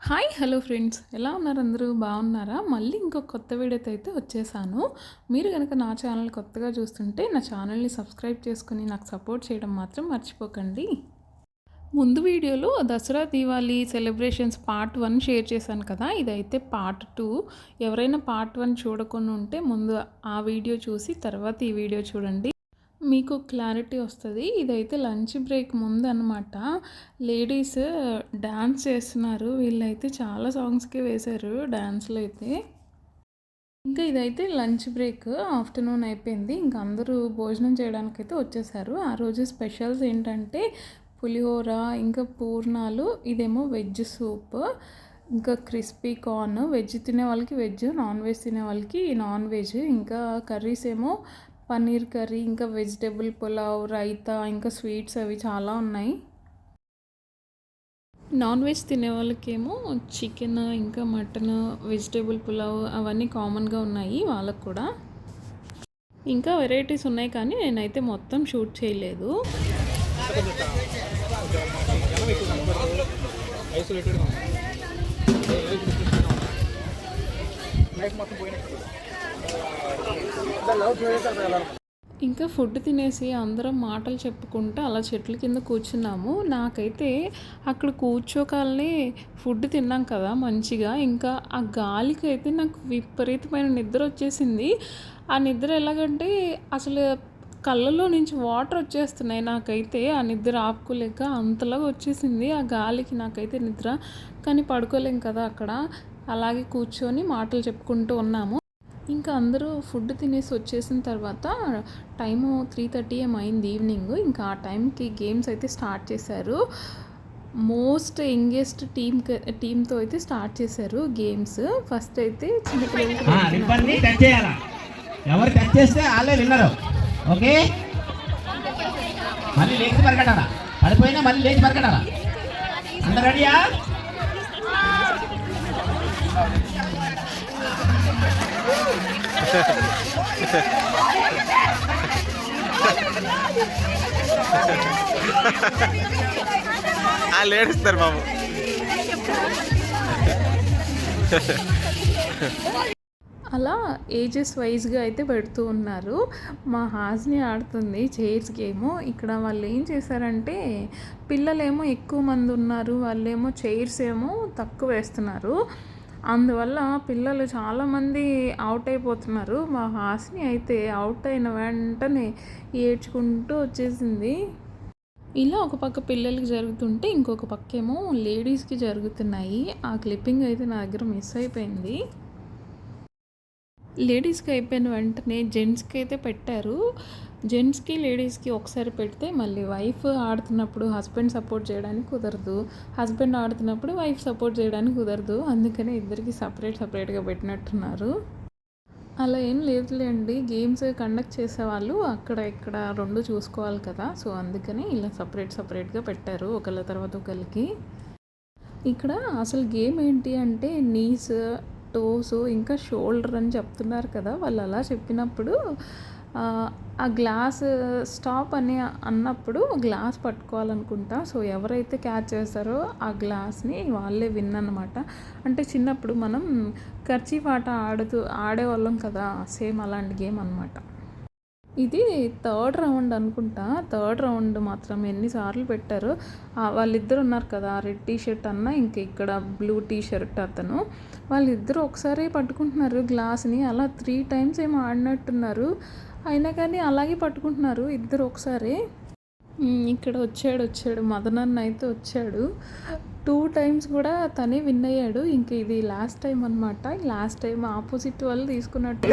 Hi hello friends. ఎలా ఉన్నారు అందరూ? బాగున్నారా? మళ్ళీ ఇంకో కొత్త వీడియోతో అయితే వచ్చేసాను. మీరు కనుక నా ఛానల్ కొత్తగా చూస్తుంటే నా ఛానల్ని సబ్స్క్రైబ్ చేసుకుని నాకు సపోర్ట్ చేయడం మాత్రం మర్చిపోకండి. ముందు వీడియోలో Dasara Diwali celebrations part one share చేశాను కదా. ఇదైతే పార్ట్ టూ. ఎవరైనా పార్ట్ వన్ చూడకుండా ఉంటే ముందు ఆ వీడియో చూసి తర్వాత ఈ వీడియో చూడండి. మీకు క్లారిటీ వస్తుంది. ఇదైతే లంచ్ బ్రేక్ ముందు అనమాట లేడీస్ డ్యాన్స్ చేస్తున్నారు. వీళ్ళైతే చాలా సాంగ్స్కి వేశారు డ్యాన్స్లో అయితే. ఇంకా ఇదైతే లంచ్ బ్రేక్ ఆఫ్టర్నూన్ అయిపోయింది. ఇంకా అందరూ భోజనం చేయడానికైతే వచ్చేసారు. ఆ రోజు స్పెషల్స్ ఏంటంటే పులిహోర ఇంకా పూర్ణాలు ఇదేమో వెజ్ సూప్ ఇంకా క్రిస్పీ కార్న్ వెజ్ తినే వాళ్ళకి వెజ్ నాన్ వెజ్ తినే వాళ్ళకి నాన్ వెజ్ ఇంకా కర్రీస్ ఏమో పన్నీర్ కర్రీ ఇంకా వెజిటేబుల్ పులావ్ రైతా ఇంకా స్వీట్స్ అవి చాలా ఉన్నాయి నాన్ వెజ్ తినే వాళ్ళకేమో చికెన్ ఇంకా మటన్ వెజిటేబుల్ పులావ్ అవన్నీ కామన్గా ఉన్నాయి వాళ్ళకు కూడా ఇంకా వెరైటీస్ ఉన్నాయి కానీ నేనైతే మొత్తం షూట్ చేయలేదు మొత్తం ఇంకా ఫుడ్ తినేసి అందరం మాటలు చెప్పుకుంటూ అలా చెట్ల కింద కూర్చున్నాము. నాకైతే అక్కడ కూర్చోకాలనే ఫుడ్ తిన్నాం కదా మంచిగా. ఇంకా ఆ గాలికి అయితే నాకు విపరీతమైన నిద్ర వచ్చేసింది. ఆ నిద్ర ఎలాగంటే అసలు కళ్ళలో నుంచి వాటర్ వచ్చేస్తున్నాయి నాకైతే. ఆ నిద్ర ఆపుకోలేక అంతలాగా వచ్చేసింది. ఆ గాలికి నాకైతే నిద్ర కానీ పడుకోలేం కదా అక్కడ. అలాగే కూర్చొని మాటలు చెప్పుకుంటూ ఉన్నాము. ఇంకా అందరూ ఫుడ్ తినేసి వచ్చేసిన తర్వాత టైము త్రీ థర్టీ ఏం అయింది ఈవినింగ్. ఇంకా ఆ టైంకి గేమ్స్ అయితే స్టార్ట్ చేశారు. మోస్ట్ యంగెస్ట్ టీమ్ టీంతో అయితే స్టార్ట్ చేశారు గేమ్స్. ఫస్ట్ అయితే చిన్నపిల్లలకి ఎవరు టచ్ చేస్తే వాళ్ళే ఓకే? మళ్ళీ లేచి పరిగెట్టాలా? పడిపోయినా మళ్ళీ లేచి పరిగెట్టాలా? అందరు రెడీయా? లేడిస్తారు బాబు. అలా ఏజెస్ వైజ్గా అయితే పెడుతూ ఉన్నారు. మా హాజ్ని ఆడుతుంది చైర్స్ గేమ్. ఇక్కడ వాళ్ళు ఏం చేశారంటే పిల్లలేమో ఎక్కువ మంది ఉన్నారు వాళ్ళేమో చైర్స్ ఏమో తక్కువ వేస్తున్నారు. అందువల్ల పిల్లలు చాలామంది అవుట్ అయిపోతున్నారు. మా హాస్ని అయితే అవుట్ అయిన వెంటనే ఏడ్చుకుంటూ వచ్చేసింది. ఇలా ఒక పక్క పిల్లలకి జరుగుతుంటే ఇంకొక పక్క ఏమో లేడీస్కి జరుగుతున్నాయి. ఆ క్లిప్పింగ్ అయితే నా దగ్గర మిస్ అయిపోయింది. లేడీస్కి అయిపోయిన వెంటనే జెంట్స్కి అయితే పెట్టారు. జెంట్స్కి లేడీస్కి ఒకసారి పెడితే మళ్ళీ వైఫ్ ఆడుతున్నప్పుడు హస్బెండ్ సపోర్ట్ చేయడానికి కుదరదు. హస్బెండ్ ఆడుతున్నప్పుడు వైఫ్ సపోర్ట్ చేయడానికి కుదరదు. అందుకనే ఇద్దరికి సపరేట్ సపరేట్గా పెట్టినట్టున్నారు. అలా ఏం లేదులేండి గేమ్స్ కండక్ట్ చేసేవాళ్ళు అక్కడ ఇక్కడ రెండు చూసుకోవాలి కదా. సో అందుకని ఇలా సపరేట్ సపరేట్గా పెట్టారు ఒకళ్ళ తర్వాత ఒకరికి ఇక్కడ అసలు గేమ్ ఏంటి అంటే నీస్ టోస్ ఇంకా షోల్డర్ అని చెప్తున్నారు కదా. వాళ్ళు అలా చెప్పినప్పుడు ఆ గ్లాస్ స్టాప్ అని అన్నప్పుడు గ్లాస్ పట్టుకోవాలనుకుంటా. సో ఎవరైతే క్యాచ్ చేస్తారో ఆ గ్లాస్ని వాళ్ళే విన్ అనమాట అంటే చిన్నప్పుడు మనం ఖర్చీ పాట ఆడుతూ ఆడేవాళ్ళం కదా సేమ్ అలాంటి గేమ్ అనమాట ఇది థర్డ్ రౌండ్ అనుకుంటా. థర్డ్ రౌండ్ మాత్రం ఎన్నిసార్లు పెట్టారు వాళ్ళిద్దరు ఉన్నారు కదా రెడ్ టీ షర్ట్ అన్న ఇంక ఇక్కడ బ్లూ టీ షర్ట్ అతను. వాళ్ళిద్దరు ఒకసారి పట్టుకుంటున్నారు గ్లాస్ని. అలా త్రీ టైమ్స్ ఏమో ఆడినట్టున్నారు. అయినా కానీ అలాగే పట్టుకుంటున్నారు ఇద్దరు ఒకసారి. ఇక్కడ వచ్చాడు వచ్చాడు. మదనన్న అయితే వచ్చాడు. టూ టైమ్స్ కూడా తనే విన్ అయ్యాడు. ఇంక ఇది లాస్ట్ టైం అనమాట లాస్ట్ టైం ఆపోజిట్ వాళ్ళు తీసుకున్నట్టు.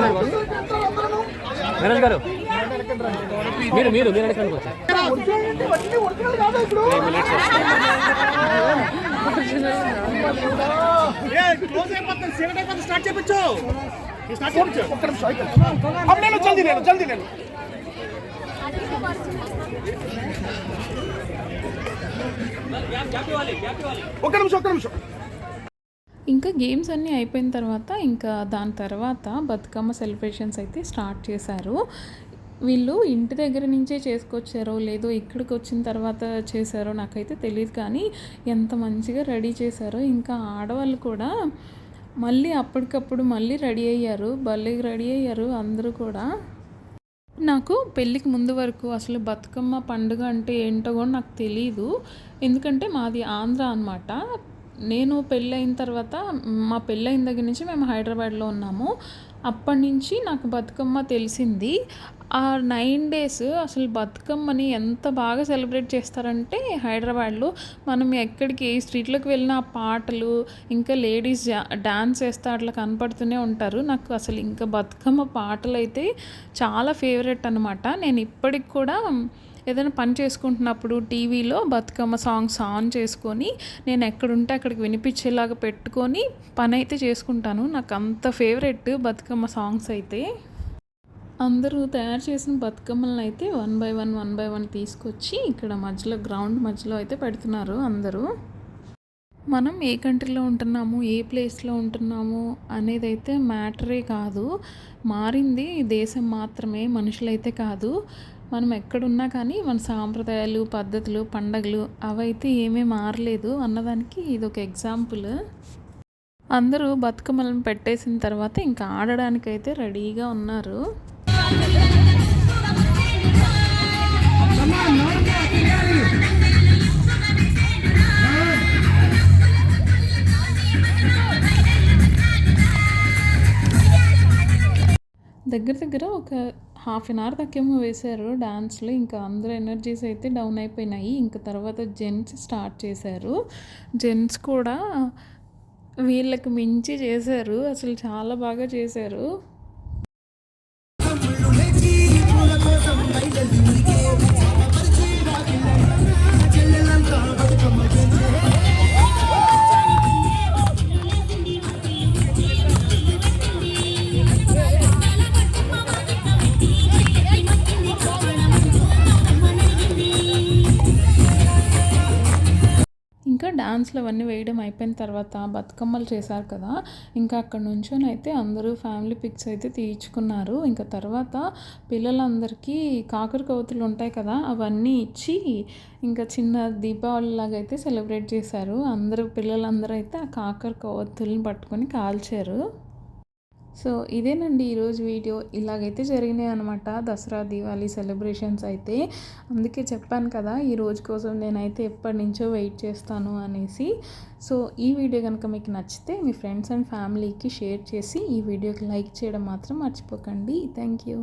మీరు మీరు స్టార్ట్ చేయించు నేను జల్దీ నేను జల్దీ నేను. ఒక్క నిమిషం ఒక్క నిమిషం. ఇంకా గేమ్స్ అన్నీ అయిపోయిన తర్వాత ఇంకా దాని తర్వాత బతుకమ్మ సెలబ్రేషన్స్ అయితే స్టార్ట్ చేశారు. వీళ్ళు ఇంటి దగ్గర నుంచే చేసుకొచ్చారో లేదో ఇక్కడికి వచ్చిన తర్వాత చేశారో నాకైతే తెలియదు కానీ ఎంత మంచిగా రెడీ చేశారో ఇంకా ఆడవాళ్ళు కూడా మళ్ళీ అప్పటికప్పుడు మళ్ళీ రెడీ అయ్యారు భలే రెడీ అయ్యారు అందరూ కూడా. నాకు పెళ్ళికి ముందు వరకు అసలు బతుకమ్మ పండుగ అంటే ఏంటో కూడా నాకు తెలియదు ఎందుకంటే మాది ఆంధ్ర అనమాట నేను పెళ్ళైన తర్వాత మా పెళ్ళైన దగ్గర నుంచి మేము హైదరాబాద్లో ఉన్నాము. అప్పటి నుంచి నాకు బతుకమ్మ తెలిసింది. ఆ నైన్ డేస్ అసలు బతుకమ్మని ఎంత బాగా సెలబ్రేట్ చేస్తారంటే హైదరాబాద్లో మనం ఎక్కడికి ఏ స్ట్రీట్లోకి వెళ్ళిన ఆ పాటలు ఇంకా లేడీస్ డ్యాన్స్ చేస్తే అట్లా కనపడుతూనే ఉంటారు. నాకు అసలు ఇంకా బతుకమ్మ పాటలు అయితే చాలా ఫేవరెట్ అనమాట నేను ఇప్పటికి కూడా ఏదైనా పని చేసుకుంటున్నప్పుడు టీవీలో బతుకమ్మ సాంగ్స్ ఆన్ చేసుకొని నేను ఎక్కడుంటే అక్కడికి వినిపించేలాగా పెట్టుకొని పని అయితే చేసుకుంటాను. నాకు అంత ఫేవరెట్ బతుకమ్మ సాంగ్స్ అయితే. అందరూ తయారు చేసిన బతుకమ్మలను అయితే one by one one by one తీసుకొచ్చి ఇక్కడ మధ్యలో గ్రౌండ్ మధ్యలో అయితే పెడుతున్నారు అందరూ. మనం ఏ కంట్రీలో ఉంటున్నాము ఏ ప్లేస్లో ఉంటున్నాము అనేది అయితే మ్యాటరే కాదు. మారింది దేశం మాత్రమే మనుషులైతే కాదు. మనం ఎక్కడున్నా కానీ మన సాంప్రదాయాలు పద్ధతులు పండగలు అవైతే ఏమీ మారలేదు అన్నదానికి ఇది ఒక ఎగ్జాంపుల్ అందరూ బతుకమ్మలను పెట్టేసిన తర్వాత ఇంకా ఆడడానికైతే రెడీగా ఉన్నారు. దగ్గర దగ్గర ఒక హాఫ్ అన్ అవర్ దాకేమో వేశారు డాన్స్లో. ఇంకా అందరూ ఎనర్జీస్ అయితే డౌన్ అయిపోయినాయి. ఇంకా తర్వాత జెంట్స్ స్టార్ట్ చేశారు. జెంట్స్ కూడా వీళ్ళకి మించి చేశారు. అసలు చాలా బాగా చేశారు. ఇంకా డ్యాన్స్లు అవన్నీ వేయడం అయిపోయిన తర్వాత బతుకమ్మలు చేశారు కదా ఇంకా అక్కడ నుంచొని అయితే అందరూ ఫ్యామిలీ పిక్స్ అయితే తీయించుకున్నారు. ఇంకా తర్వాత పిల్లలందరికీ కాకర కవతులు ఉంటాయి కదా అవన్నీ ఇచ్చి ఇంకా చిన్న దీపావళి లాగా అయితే సెలబ్రేట్ చేశారు. అందరూ పిల్లలందరూ అయితే ఆ కాకర కవతుల్ని పట్టుకొని కాల్చారు. సో ఇదేనండి ఈరోజు వీడియో. ఇలాగైతే జరిగినాయి అనమాట దసరా దివాళీ సెలబ్రేషన్స్ అయితే. అందుకే చెప్పాను కదా ఈ రోజు కోసం నేనైతే ఎప్పటి నుంచో వెయిట్ చేస్తాను అనేసి. సో ఈ వీడియో కనుక మీకు నచ్చితే మీ ఫ్రెండ్స్ అండ్ ఫ్యామిలీకి షేర్ చేసి ఈ వీడియోకి లైక్ చేయడం మాత్రం మర్చిపోకండి. Thank you.